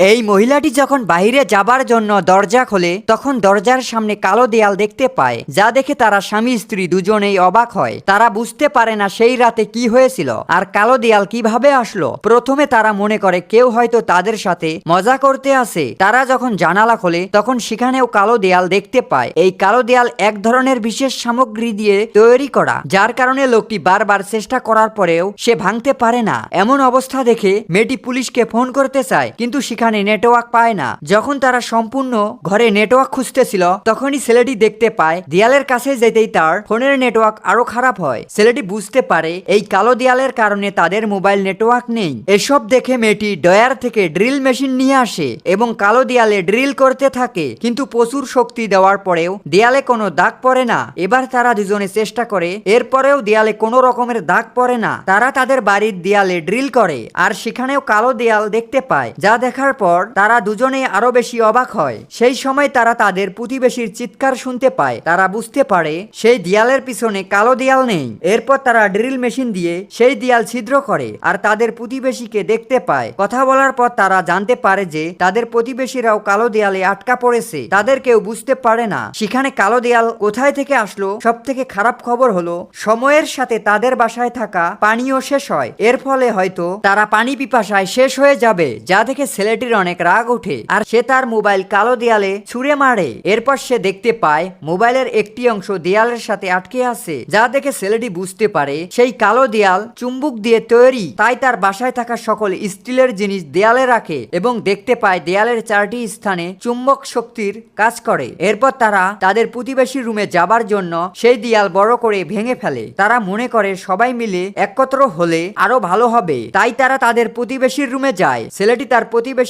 এই মহিলাটি যখন বাইরে যাবার জন্য দরজা খোলে, তখন দরজার সামনে কালো দেয়াল দেখতে পায়, যা দেখে তারা স্বামী স্ত্রী দুজনেই অবাক হয়। তারা বুঝতে পারে না সেই রাতে কি হয়েছিল, আর কালো দেয়াল কীভাবে আসলো। প্রথমে তারা মনে করে কেউ হয়তো তাদের সাথে মজা করতে আসে। তারা যখন জানালা খোলে, তখন সেখানেও কালো দেয়াল দেখতে পায়। এই কালো দেয়াল এক ধরনের বিশেষ সামগ্রী দিয়ে তৈরি করা, যার কারণে লোকটি বারবার চেষ্টা করার পরেও সে ভাঙতে পারে না। এমন অবস্থা দেখে মেয়েটি পুলিশকে ফোন করতে চায়, কিন্তু সেখানে নেটওয়ার্ক পায় না। যখন তারা সম্পূর্ণ ঘরে নেটওয়ার্ক খুঁজতেছিল, তখনই ছেলেটি দেখতে পায়, দেয়ালের কাছে যেতেই তার ফোনের নেটওয়ার্ক আরও খারাপ হয়। ছেলেটি বুঝতে পারে, এই কালো দেয়ালের কারণে তাদের মোবাইল নেটওয়ার্ক নেই। এসব দেখে মেয়েটি ডয়ার থেকে ড্রিল মেশিন নিয়ে আসে এবং কালো দেয়ালে ড্রিল করতে থাকে। কিন্তু প্রচুর শক্তি দেওয়ার পরেও দেয়ালে কোনো দাগ পড়ে না। এবার তারা দুজনে চেষ্টা করে, এরপরেও দেয়ালে কোনো রকমের দাগ পড়ে না। তারা তাদের বাড়ির দেয়ালে ড্রিল করে, আর সেখানেও কালো দেয়াল দেখতে পায়, যা দেখার পর তারা দুজনে আরও বেশি অবাক হয়। সেই সময় তারা তাদের প্রতিবেশীর চিৎকার শুনতে পায়। তারা বুঝতে পারে, সেই দেয়ালের পিছনে কালো দেয়াল নেই। এরপর তারা ড্রিল মেশিন দিয়ে সেই দেয়াল ছিদ্র করে আর তাদের প্রতিবেশীকে দেখতে পায়। কথা বলার পর তারা জানতে পারে যে তাদের প্রতিবেশীরাও কালো দেয়ালে আটকা পড়েছে। তাদের কেউ বুঝতে পারে না সেখানে কালো দেয়াল কোথায় থেকে আসলো। সব থেকে খারাপ খবর হলো, সময়ের সাথে তাদের বাসায় থাকা পানিও শেষ হয়। এর ফলে হয়তো তারা পানি পিপাসায় শেষ হয়ে যাবে, যা দেখে ছেলেটির অনেক রাগ ওঠে আর সে তার মোবাইল কালো দেয়ালে ছুঁড়ে মারে। এরপর সে দেখতে পায় মোবাইলের একটি অংশ দেয়ালের সাথে আটকে আছে, যা দেখে ছেলেটি বুঝতে পারে সেই কালো দেয়াল চুম্বুক দিয়ে তৈরি। তাই তার বাসায় থাকা সকল স্টিলের জিনিস দেয়ালে রাখে এবং দেখতে পায় দেয়ালের চারটি স্থানে চুম্বক শক্তির কাজ করে। এরপর তারা তাদের প্রতিবেশী রুমে যাবার জন্য সেই দেয়াল বড় করে ভেঙে ফেলে। তারা মনে করে সবাই মিলে একত্র হলে আরও ভালো হবে। তাই তারা তাদের প্রতিবেশীর রুমে যায়। ছেলেটি তার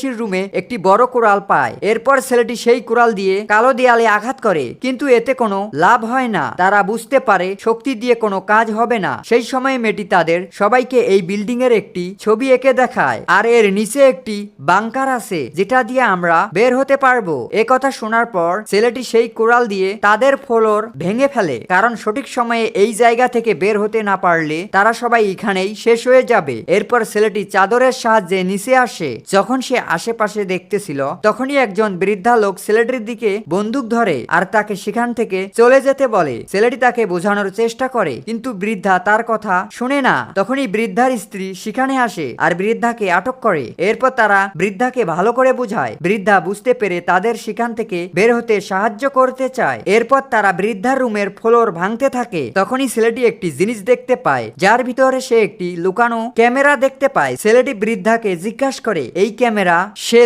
প্রতিবেশীর রুমে একটি বড় কোরাল পায়। এরপর ছেলেটি সেই কোরাল দিয়ে কালো দেয়ালে আঘাত করে। কিন্তু এতে কোনো লাভ হয় না। তারা বুঝতে পারে, শক্তি দিয়ে কোনো কাজ হবে না। সেই সময় মেয়েটি তাদের সবাইকে এই বিল্ডিং এর একটি ছবি এঁকে দেখায়। আর এর নিচে একটি বাংকার আছে, যেটা দিয়ে আমরা বের হতে পারব। এ কথা শোনার পর ছেলেটি সেই কোরাল দিয়ে তাদের ফ্লোর ভেঙে ফেলে। কারণ সঠিক সময়ে এই জায়গা থেকে বের হতে না পারলে তারা সবাই এখানেই শেষ হয়ে যাবে। এরপর ছেলেটি চাদরের সাহায্যে নিচে আসে। যখন সে আশেপাশে দেখতেছিল, তখনই একজন বৃদ্ধা লোক ছেলেটির দিকে বন্দুক ধরে আর তাকে সেখান থেকে চলে যেতে বলে। ছেলেটি তাকে বোঝানোর চেষ্টা করে, কিন্তু বৃদ্ধা তার কথা শুনে না। তখনই বৃদ্ধার স্ত্রী সেখানে আসে আর বৃদ্ধাকে আটক করে। এরপর তারা বৃদ্ধাকে ভালো করে বুঝায়। বৃদ্ধা বুঝতে পেরে তাদের সেখান থেকে বের হতে সাহায্য করতে চায়। এরপর তারা বৃদ্ধার রুমের ফ্লোর ভাঙতে থাকে। তখনই ছেলেটি একটি জিনিস দেখতে পায়, যার ভিতরে সে একটি লুকানো ক্যামেরা দেখতে পায়। ছেলেটি বৃদ্ধাকে জিজ্ঞাসা করে, এই ক্যামেরা সে